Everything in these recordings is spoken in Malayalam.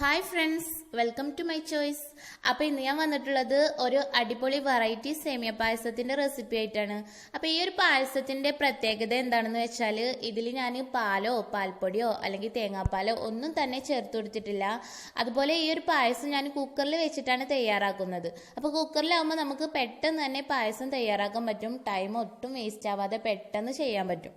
Hi friends welcome to my choice അപ്പോൾ ഇന്ന് ഞാൻ വന്നിട്ടുള്ളത് ഒരു അടിപൊളി വെറൈറ്റി സേമിയ പായസത്തിന്റെ റെസിപ്പി ആയിട്ടാണ്. അപ്പോൾ ഈ ഒരു പായസത്തിന്റെ പ്രത്യേകത എന്താണെന്ന് വെച്ചാൽ ഇതിൽ ഞാൻ പാലോ പാൽപ്പൊടിയോ അല്ലെങ്കിൽ തേങ്ങാപ്പാലോ ഒന്നും തന്നെ ചേർത്ത് കൊടുത്തിട്ടില്ല. അതുപോലെ ഈ ഒരു പായസം ഞാൻ കുക്കറിൽ വെച്ചിട്ടാണ് തയ്യാറാക്കുന്നത്. അപ്പോൾ കുക്കറിലാവുമ്പോൾ നമുക്ക് പെട്ടെന്ന് തന്നെ പായസം തയ്യാറാക്കാൻ പറ്റും. ടൈം ഒട്ടും വേസ്റ്റ് ആവാതെ പെട്ടെന്ന് ചെയ്യാൻ പറ്റും.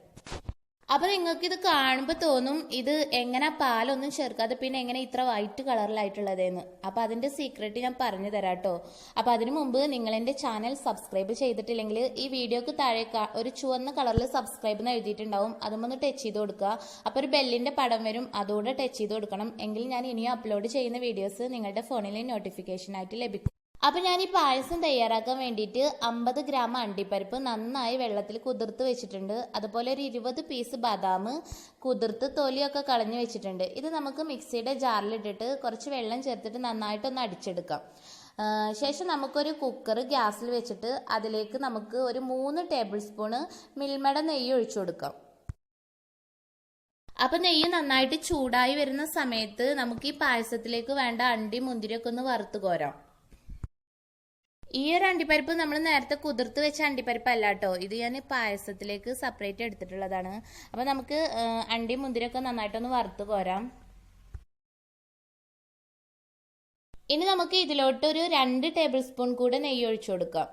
അപ്പൊ നിങ്ങൾക്ക് ഇത് കാണുമ്പോൾ തോന്നും ഇത് എങ്ങനെ പാലൊന്നും ചേർക്കാതെ പിന്നെ എങ്ങനെ ഇത്ര വൈറ്റ് കളറിലായിട്ടുള്ളതെന്ന് അപ്പോൾ അതിന്റെ സീക്രട്ട് ഞാൻ പറഞ്ഞു തരാം കേട്ടോ അപ്പൊ അതിനു മുമ്പ് നിങ്ങൾ എന്റെ ചാനൽ സബ്സ്ക്രൈബ് ചെയ്തിട്ടില്ലെങ്കിൽ ഈ വീഡിയോക്ക് താഴെ ഒരു ചുവന്ന കളറിൽ സബ്സ്ക്രൈബ് എന്ന് എഴുതിയിട്ടുണ്ടാവും. അതുമൊന്ന് ടച്ച് ചെയ്ത് കൊടുക്കുക. അപ്പോൾ ഒരു ബെല്ലിന്റെ പടം വരും. അതുകൂടെ ടച്ച് ചെയ്ത് കൊടുക്കണം. എങ്കിൽ ഞാൻ ഇനിയും അപ്ലോഡ് ചെയ്യുന്ന വീഡിയോസ് നിങ്ങളുടെ ഫോണിൽ നോട്ടിഫിക്കേഷൻ ആയിട്ട് ലഭിക്കും. അപ്പൊ ഞാൻ ഈ പായസം തയ്യാറാക്കാൻ വേണ്ടിയിട്ട് അമ്പത് ഗ്രാം അണ്ടിപ്പരിപ്പ് നന്നായി വെള്ളത്തിൽ കുതിർത്ത് വെച്ചിട്ടുണ്ട്. അതുപോലെ ഒരു ഇരുപത് പീസ് ബദാം കുതിർത്ത് തൊലിയൊക്കെ കളഞ്ഞു വെച്ചിട്ടുണ്ട്. ഇത് നമുക്ക് മിക്സിയുടെ ജാറിലിട്ടിട്ട് കുറച്ച് വെള്ളം ചേർത്തിട്ട് നന്നായിട്ടൊന്ന് അടിച്ചെടുക്കാം. ശേഷം നമുക്കൊരു കുക്കർ ഗ്യാസിൽ വെച്ചിട്ട് അതിലേക്ക് നമുക്ക് ഒരു മൂന്ന് ടേബിൾ സ്പൂണ് മിൽമയുടെ നെയ്യ് ഒഴിച്ചു കൊടുക്കാം. അപ്പൊ നെയ്യ് നന്നായിട്ട് ചൂടായി വരുന്ന സമയത്ത് നമുക്ക് ഈ പായസത്തിലേക്ക് വേണ്ട അണ്ടി മുന്തിരിയൊക്കെ ഒന്ന് വറുത്ത് കോരാം. ഈ ഒരു അണ്ടിപ്പരിപ്പ് നമ്മൾ നേരത്തെ കുതിർത്ത് വെച്ച അണ്ടിപ്പരിപ്പ് അല്ല കേട്ടോ ഇത് ഞാൻ പായസത്തിലേക്ക് സെപ്പറേറ്റ് എടുത്തിട്ടുള്ളതാണ്. അപ്പോൾ നമുക്ക് അണ്ടി മുന്തിരിയൊക്കെ നന്നായിട്ടൊന്ന് വറുത്ത് കോരാം. ഇനി നമുക്ക് ഇതിലോട്ട് ഒരു രണ്ട് ടേബിൾ സ്പൂൺ കൂടെ നെയ്യ് ഒഴിച്ചു കൊടുക്കാം.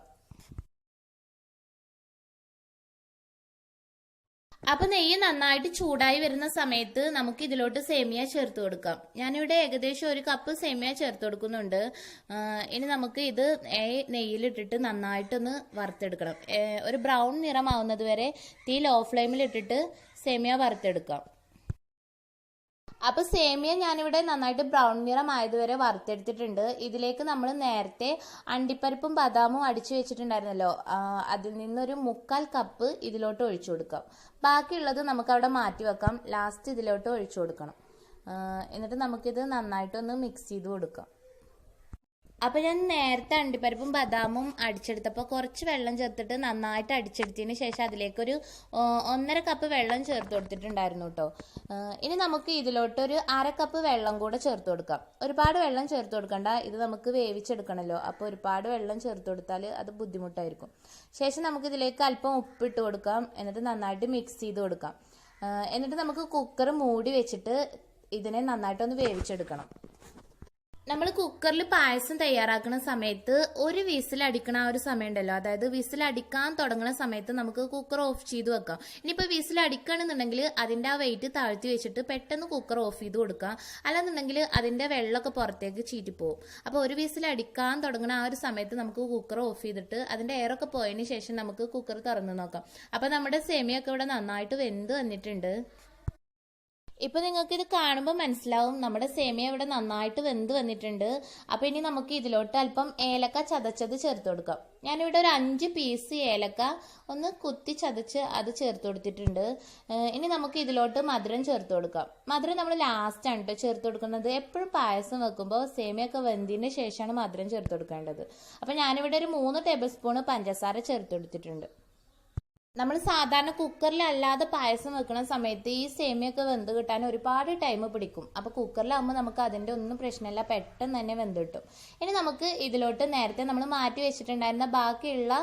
അപ്പൊ നെയ്യ് നന്നായിട്ട് ചൂടായി വരുന്ന സമയത്ത് നമുക്ക് ഇതിലോട്ട് സേമിയ ചേർത്ത് കൊടുക്കാം. ഞാനിവിടെ ഏകദേശം ഒരു കപ്പ് സേമിയ ചേർത്ത് കൊടുക്കുന്നുണ്ട്. ഇനി നമുക്ക് ഇത് നെയ്യിലിട്ടിട്ട് നന്നായിട്ടൊന്ന് വറുത്തെടുക്കണം. ഒരു ബ്രൗൺ നിറമാവുന്നത് വരെ തീ ലോ ഫ്ലെയിമിലിട്ടിട്ട് സേമിയ വറുത്തെടുക്കാം. അപ്പൊ സേമിയ ഞാനിവിടെ നന്നായിട്ട് ബ്രൗൺ നിറം വരെ വറുത്തെടുത്തിട്ടുണ്ട്. ഇതിലേക്ക് നമ്മൾ നേരത്തെ അണ്ടിപ്പരിപ്പും ബദാമും അടിച്ചു വെച്ചിട്ടുണ്ടായിരുന്നല്ലോ. അതിൽ നിന്നൊരു മുക്കാൽ കപ്പ് ഇതിലോട്ട് ഒഴിച്ചു കൊടുക്കാം. ബാക്കിയുള്ളത് നമുക്ക് അവിടെ മാറ്റി വെക്കാം. ലാസ്റ്റ് ഇതിലോട്ട് ഒഴിച്ചു കൊടുക്കണം. എന്നിട്ട് നമുക്കിത് നന്നായിട്ടൊന്ന് മിക്സ് ചെയ്ത് കൊടുക്കാം. അപ്പൊ ഞാൻ നേരത്തെ അണ്ടിപ്പരിപ്പും ബദാമും അടിച്ചെടുത്തപ്പോൾ കുറച്ച് വെള്ളം ചേർത്തിട്ട് നന്നായിട്ട് അടിച്ചെടുത്തതിന് ശേഷം അതിലേക്കൊരു ഒന്നര കപ്പ് വെള്ളം ചേർത്ത് കൊടുത്തിട്ടുണ്ടായിരുന്നു കേട്ടോ ഇനി നമുക്ക് ഇതിലോട്ട് ഒരു അര കപ്പ് വെള്ളം കൂടെ ചേർത്ത് കൊടുക്കാം. ഒരുപാട് വെള്ളം ചേർത്ത് കൊടുക്കണ്ട. ഇത് നമുക്ക് വേവിച്ചെടുക്കണല്ലോ. അപ്പോൾ ഒരുപാട് വെള്ളം ചേർത്ത് കൊടുത്താൽ അത് ബുദ്ധിമുട്ടായിരിക്കും. ശേഷം നമുക്ക് ഇതിലേക്ക് അല്പം ഉപ്പിട്ട് കൊടുക്കാം. എന്നിട്ട് നന്നായിട്ട് മിക്സ് ചെയ്ത് കൊടുക്കാം. എന്നിട്ട് നമുക്ക് കുക്കർ മൂടി വെച്ചിട്ട് ഇതിനെ നന്നായിട്ടൊന്ന് വേവിച്ചെടുക്കണം. നമ്മൾ കുക്കറിൽ പായസം തയ്യാറാക്കുന്ന സമയത്ത് ഒരു വിസിൽ അടിക്കണ ആ ഒരു സമയം ഉണ്ടല്ലോ അതായത് വിസിൽ അടിക്കാൻ തുടങ്ങുന്ന സമയത്ത് നമുക്ക് കുക്കർ ഓഫ് ചെയ്ത് വെക്കാം. ഇനിയിപ്പോൾ വിസിൽ അടിക്കുകയാണെന്നുണ്ടെങ്കിൽ അതിന്റെ ആ വെയിറ്റ് താഴ്ത്തി വെച്ചിട്ട് പെട്ടെന്ന് കുക്കർ ഓഫ് ചെയ്ത് കൊടുക്കുക. അല്ലാന്നുണ്ടെങ്കിൽ അതിന്റെ വെള്ളമൊക്കെ പുറത്തേക്ക് ചീറ്റിപ്പോവും അപ്പോൾ ഒരു വിസിൽ അടിക്കാൻ തുടങ്ങുന്ന ആ ഒരു സമയത്ത് നമുക്ക് കുക്കർ ഓഫ് ചെയ്തിട്ട് അതിന്റെ എയറൊക്കെ പോയതിന് ശേഷം നമുക്ക് കുക്കർ തുറന്ന് നോക്കാം. അപ്പോൾ നമ്മുടെ സേമിയൊക്കെ ഇവിടെ നന്നായിട്ട് വെന്ത് വന്നിട്ടുണ്ട്. ഇപ്പൊ നിങ്ങൾക്ക് ഇത് കാണുമ്പോൾ മനസ്സിലാവും നമ്മുടെ സേമിയ ഇവിടെ നന്നായിട്ട് വെന്ത് വന്നിട്ടുണ്ട്. അപ്പൊ ഇനി നമുക്ക് ഇതിലോട്ട് അല്പം ഏലക്ക ചതച്ചത് ചേർത്ത് കൊടുക്കാം. ഞാനിവിടെ ഒരു അഞ്ച് പീസ് ഏലക്ക ഒന്ന് കുത്തി ചതച്ച് അത് ചേർത്ത് കൊടുത്തിട്ടുണ്ട്. ഇനി നമുക്ക് ഇതിലോട്ട് മധുരം ചേർത്ത് കൊടുക്കാം. മധുരം നമ്മൾ ലാസ്റ്റ് ആണ് കേട്ടോ ചേർത്ത് കൊടുക്കുന്നത്. എപ്പോഴും പായസം വെക്കുമ്പോൾ സേമിയൊക്കെ വെന്തിന് ശേഷമാണ് മധുരം ചേർത്ത് കൊടുക്കേണ്ടത്. അപ്പൊ ഞാനിവിടെ ഒരു മൂന്ന് ടേബിൾ സ്പൂൺ പഞ്ചസാര ചേർത്ത് കൊടുത്തിട്ടുണ്ട്. നമ്മൾ സാധാരണ കുക്കറിൽ അല്ലാതെ പായസം വെക്കുന്ന സമയത്ത് ഈ സേമിയൊക്കെ വെന്ത് കിട്ടാൻ ഒരുപാട് ടൈം പിടിക്കും. അപ്പോൾ കുക്കറിലാകുമ്പോൾ നമുക്ക് അതിന്റെ ഒന്നും പ്രശ്നമില്ല. പെട്ടെന്ന് തന്നെ വെന്ത് കിട്ടും. ഇനി നമുക്ക് ഇതിലോട്ട് നേരത്തെ നമ്മൾ മാറ്റി വെച്ചിട്ടുണ്ടായിരുന്ന ബാക്കിയുള്ള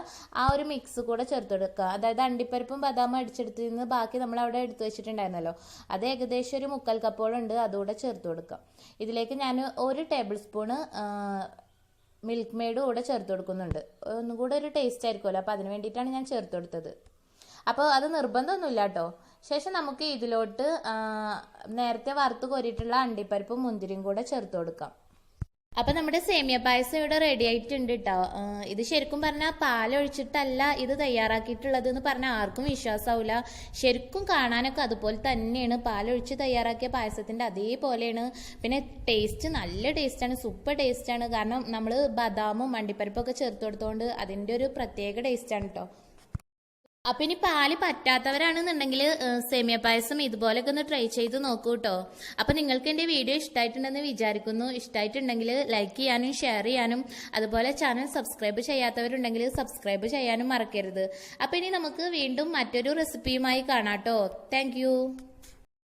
ആ ഒരു മിക്സ് കൂടെ ചേർത്ത് കൊടുക്കുക അതായത് അണ്ടിപ്പരിപ്പും ബദാമും അടിച്ചെടുത്ത് നിന്ന് ബാക്കി നമ്മൾ അവിടെ എടുത്തു വെച്ചിട്ടുണ്ടായിരുന്നല്ലോ. അത് ഏകദേശം ഒരു മുക്കാൽ കപ്പോളുണ്ട് അതുകൂടെ ചേർത്ത് കൊടുക്കുക ഇതിലേക്ക് ഞാൻ ഒരു ടേബിൾ സ്പൂണ് മിൽക്ക് മെയ്ഡ് കൂടെ ചേർത്ത് കൊടുക്കുന്നുണ്ട്. ഒന്നുകൂടെ ഒരു ടേസ്റ്റ് ആയിരിക്കുമല്ലോ. അപ്പോൾ അതിന് വേണ്ടിയിട്ടാണ് ഞാൻ ചേർത്ത് കൊടുത്തത്. അപ്പോൾ അത് നിർബന്ധമൊന്നുമില്ല കേട്ടോ ശേഷം നമുക്ക് ഇതിലോട്ട് നേരത്തെ വറുത്ത് കോരിയിട്ടുള്ള അണ്ടിപ്പരിപ്പും മുന്തിരിയും കൂടെ ചേർത്ത് കൊടുക്കാം. അപ്പൊ നമ്മുടെ സേമിയ പായസം ഇവിടെ റെഡി ആയിട്ടുണ്ട് കേട്ടോ ഇത് ശരിക്കും പറഞ്ഞാൽ പാലൊഴിച്ചിട്ടല്ല ഇത് തയ്യാറാക്കിയിട്ടുള്ളത് എന്ന് പറഞ്ഞാൽ ആർക്കും വിശ്വാസമാവില്ല ശരിക്കും കാണാനൊക്കെ അതുപോലെ തന്നെയാണ്. പാലൊഴിച്ച് തയ്യാറാക്കിയ പായസത്തിന്റെ അതേപോലെയാണ്. പിന്നെ ടേസ്റ്റ് നല്ല ടേസ്റ്റാണ് സൂപ്പർ ടേസ്റ്റാണ് കാരണം നമ്മൾ ബദാമും മണ്ടിപ്പരിപ്പൊക്കെ ചേർത്ത് കൊടുത്തോണ്ട് അതിന്റെ ഒരു പ്രത്യേക ടേസ്റ്റാണ് കേട്ടോ അപ്പൊ ഇനി പാൽ പറ്റാത്തവരാണെന്നുണ്ടെങ്കിൽ സേമിയ പായസം ഇതുപോലൊക്കെ ഒന്ന് ട്രൈ ചെയ്ത് നോക്കൂ കേട്ടോ അപ്പൊ നിങ്ങൾക്ക് എന്റെ വീഡിയോ ഇഷ്ടമായിട്ടുണ്ടെന്ന് വിചാരിക്കുന്നു. ഇഷ്ടമായിട്ടുണ്ടെങ്കിൽ ലൈക്ക് ചെയ്യാനും ഷെയർ ചെയ്യാനും അതുപോലെ ചാനൽ സബ്സ്ക്രൈബ് ചെയ്യാത്തവരുണ്ടെങ്കിൽ സബ്സ്ക്രൈബ് ചെയ്യാനും മറക്കരുത്. അപ്പൊ ഇനി നമുക്ക് വീണ്ടും മറ്റൊരു റെസിപ്പിയുമായി കാണാം കേട്ടോ താങ്ക്